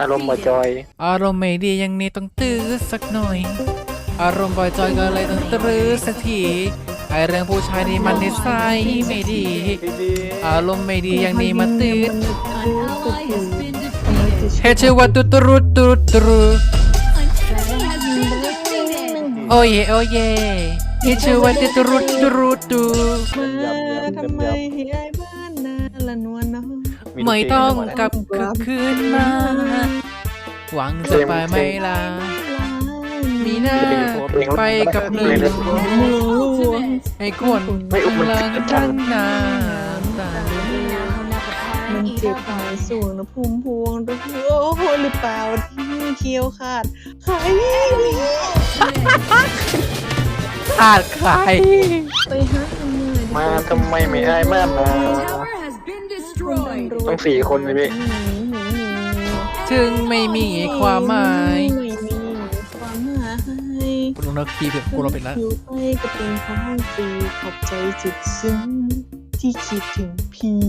อารมณ์บ่จอย อารมณ์ไม่ดีอย่างนี้ต้องตื้อสักหน่อย อารมณ์บ่อยจอยก็เลยต้องตื้อสักทีไอเรื่องผู้ชายนี่มันนิสัยไม่ดี อารมณ์ไม่ดีอย่างนี้มาตื้อ An ally has been defeated. เฮชื่อว่าตุตรุตตุตรุ An enemy has been defeated. โอ้เยโอ้เยเฮชื่อว่าตุตรุตตุรุตุมาทำไมให้ไอ้บ้านนาละนวลน้อง ไม่ต้องกลับคืนมา หวังจะไปไม่ลามีหน้าไปกับหนึ่ง Ultimate. ให้คนกำลังทั้งน้ำตามันเจ็บหายสูงนะพุ่มพวงดูโอ้โหหรือเปล่าที่เคี้ยวขาดใครขาดใครไปหาทำไมมาทำไมไม่อายมากน ต้องสี่คนเลยพี่ถึงไม่มีความหมายไม่มีความหมายกูลงนักคีย์เดี๋ยวกูเราเป็นแล้วอยู่ไปก็เป็นของฟรีขอบใจจุดซึ้งที่คิดถึงพี่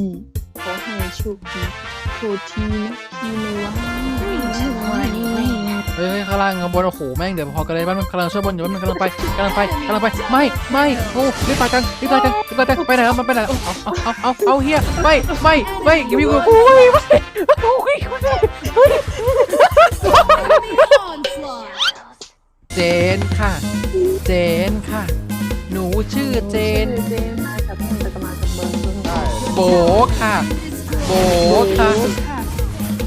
ขอให้โชคดี โทษทีนะพี่ไม่ว่าเฮ้ยข้างล่างข้างบนโอ้โหแม่งเดี๋ยวพอกันเลยบ้านมันกำลังช่วยบนอยู่บ้านมันกำลังไปกำลังไปกำลังไปไม่ไม่โอ้รีบไปกันรีบไปกันรีบไปกันไปไหนแล้วมันไปไหนเอาเอาเอาเอาเฮียไม่ไม่ไม่อย่ามีกูกูไม่ไม่โอ้ย Enemy onslaught. เจนค่ะ เจนค่ะ หนูชื่อเจนเจนมาจากมาจากเมืองเมืองได้โบค่ะ โบค่ะ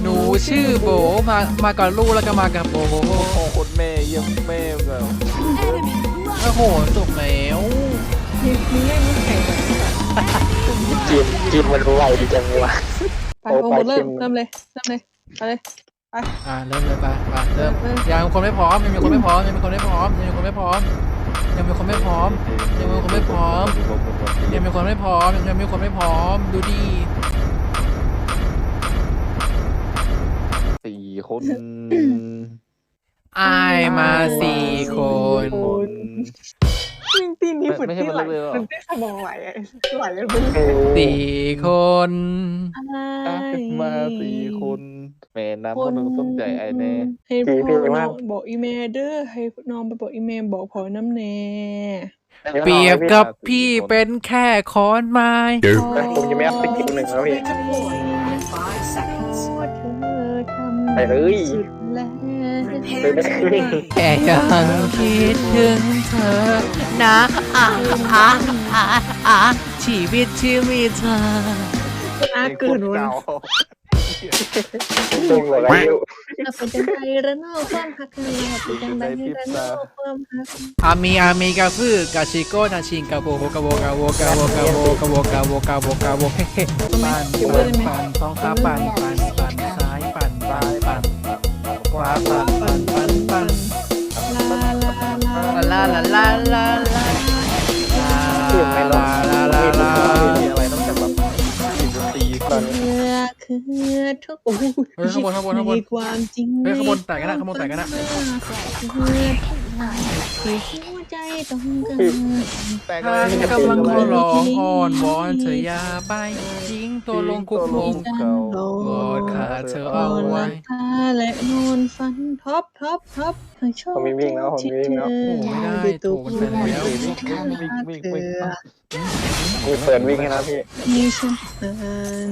หนูชื่อโบมา มากับลูกแล้วก็มากับโบโอ้โหคนแม่เยี่ยมแม่แบบ Enemy โอ้โหจบแล้วมีมีเล่นมีแข่งกันจีนจีนมันไวดีจังวะไปโอ้โหเริ่มเริ่มเลยเริ่มเลยไปเลยอ่าเริ่มเลยไปไปเริ่มยังมีคนไม่พร้อมยังมีคนไม่พร้อมยังมีคนไม่พร้อมยังมีคนไม่พร้อมยังมีคนไม่พร้อมยังมีคนไม่พร้อมยังมีคนไม่พร้อมยังมีคนไม่พร้อมดูดี สี่ คนอายมาสี่คน จริงตีนี้ไม่ฝนไม่ใช่ที่มันไหลเลือกเลยเหรอมันที่สมองไหลอะไหลเลยโอ้สี่คนอะมาสี่คนแม่น้ำคนหนึ่งสนใจไอ้แน่ให้พ่อน้องบอกอีเมลเด้อให้น้องไปบอกอีเมลบอกพอน้ำแน่เปรียบกับพี่เป็นแค่คอนไม้ผมยังไม่อัพสกิลหนึ่งแล้วพี่ five seconds. ไปเลยแล้วไปเลยแค่ยังคิดถึงเธอนะอะอะอะอะชีวิตที่มีเธออาเกินวันเก่าตรงหมดแล้วเราเป็นจังไดระนอความฮักกันเราเป็นจังไดระนอความฮักอามีอามีกาฟือกาชิโกนาชิงกาโบกาโบกาโบกาโบกาโบกาโบกาโบกาโบกาโบเฮ้เฮ้ปั่นปั่นปั่นท้องฟ้าปั่นปั่นปั่นซ้ายปั่น ซ้ายปั่นขวาปั่นปั่นปั่นปั่นลาลาลาลาลาลาลาลาเสียงไงลาลาลามีอะไรต้องจากแบบดนตรีก่อนคือคือทุกโอ้ยข้างบนข้างบนข้างบนความจริงเฮ้ยข้างบนแตกกันนะข้างบนแตกกันนะ ใจต้องการแต่ถ้ากำลังขอร้องอ้อนวอนเธออย่าไปทิ้งตัวลงคุกลงเก่ากอดขาเธอเอาไว้ลับตาและนอนฝันท็อปท็อปท็อปให้โชคผมวิ่งแล้วผมวิ่งแล้วโอ้ไม่ได้ด้วยตัวมันเป็นแล้ววิ่งวิ่งวิ่งมีเปิดวิ่งให้นะพี่มีฉันอ่าน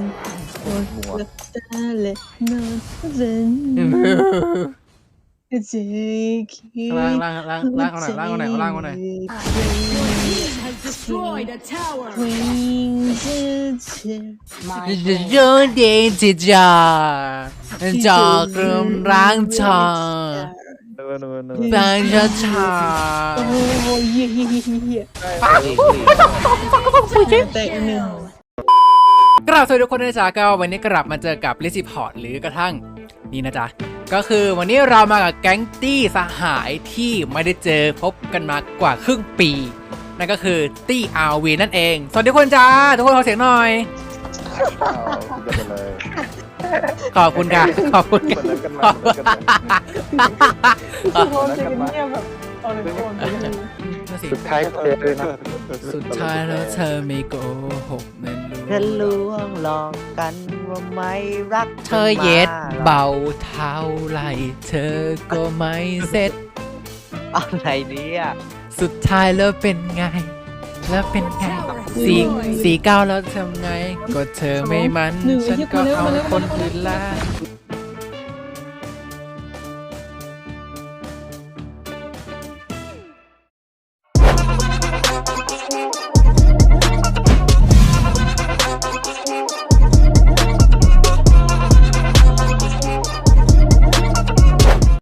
นอนหลับตาและนอนฝัน ล่างล่างล่างล่างเอาหน่อยล่างเอาหน่อยเอาล่างเอาหน่อย Has destroyed a tower. จะเยอะเดจิจาจากเริ่มร่างชาเนินเนินเนินบางชาชาโอ้ยเยี่ยเยี่ยเยี่ยแต่หนึ่งกราบสวัสดีทุกคนนะจ๊ะก็วันนี้กลับมาเจอกับลิซิพอร์ตหรือกระทั่งนี่นะจ๊ะ ก็คือวันนี้เรามากับแก๊งตี้สหายที่ไม่ได้เจอพบกันมากว่าครึ่งปี นั่นก็คือตี้อาวีนั่นเอง สวัสดีทุกคนจ้า ทุกคนขอเสียงหน่อย เอาจะไปเลยขอบคุณค่ะ ขอบคุณเปิค่ะดกันมาเปิดกันมาโทษจะเงียบแบบตอนนี้โอนสุดท้ายเจอเลยนะ สุดท้ายแล้วเธอไม่โกหกมันรู้ เธอลวงหลอกกันว่าไม่รักเธอเย็ดมาหรอกเบาเท่าไหรเธอก็ไม่เสร็จ อะไรเนี่ย สุดท้ายแล้วเป็นไง แล้วเป็นไงสี่สี่เก้าแล้วทำไง ก็เธอไม่มัน ฉันก็เอาคนอื่นละ